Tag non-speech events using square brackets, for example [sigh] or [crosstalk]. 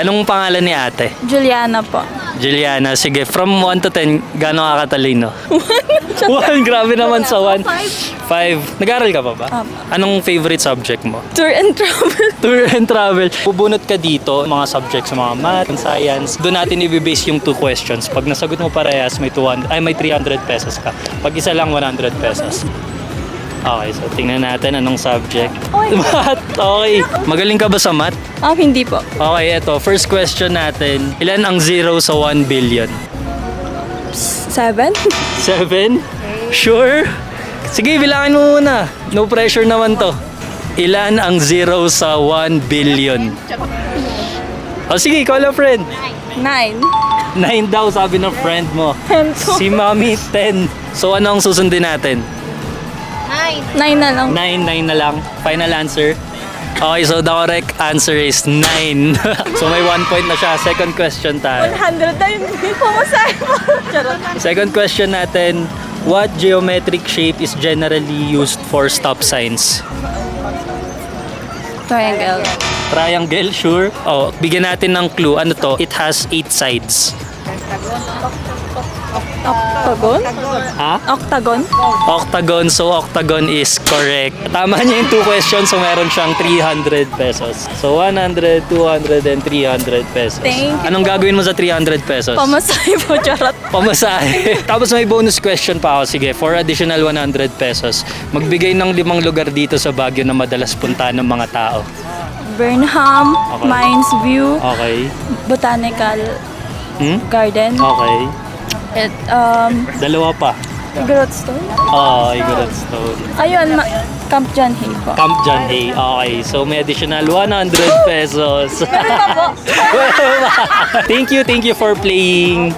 Anong pangalan ni ate? Juliana po. Juliana, sige, from 1 to 10, gano'ng ka katalino? 1? [laughs] grabe naman sa 1. 5. Nag-aaral ka pa ba? Apo. Anong favorite subject mo? Tour and travel. [laughs] Tour and travel. Bubunot ka dito, mga subjects sa mga math and science. Doon natin i-base yung two questions. Pag nasagot mo parehas, may 200, ay may 300 pesos ka. Pag isa lang, 100 pesos. Okay, so tingnan natin anong subject. Oy. [laughs] Math. Okay. Magaling ka ba sa math? Ah, hindi po. Okay, eto. First question natin. Ilan ang zero sa 1 billion? Seven? [laughs] 7? Sure? Sige, bilangin mo muna. No pressure naman to. Ilan ang zero sa 1 billion? O sige, call a friend. Nine. 9 daw sabi ng friend mo. Ten po. Si Mami, 10. So ano ang susundin natin? Nine na lang. 9, 9 na lang. Final answer. Okay, so the correct answer is 9. [laughs] so may 1 point na siya. Second question tayo. 100 na yun. Pumasay po. Charot. Second question natin, what geometric shape is generally used for stop signs? Triangle. Triangle, sure. Oh, bigyan natin ng clue. Ano to? It has eight sides. Octagon? Ha? Octagon? Octagon, so octagon is correct. Tama niya yung two questions, so meron siyang 300 pesos. So 100, 200, and 300 pesos. Thank you Anong gagawin mo sa 300 pesos? Pamasay po. Charot. Pamasahe. [laughs] Tapos may bonus question pa ako. Sige, for additional 100 pesos, magbigay ng limang lugar dito sa Baguio na madalas puntahan ng mga tao. Burnham, Okay. Mines View, Okay? Botanical Hmm? Garden, Okay. At um, Dalawa pa. Grootstone. Oo, oh, Stone. Ayun, ma- Camp John Hay po. Camp John Hay. Okay, so may additional 100 pesos. Ganun pa po. [laughs] thank you, thank you for playing.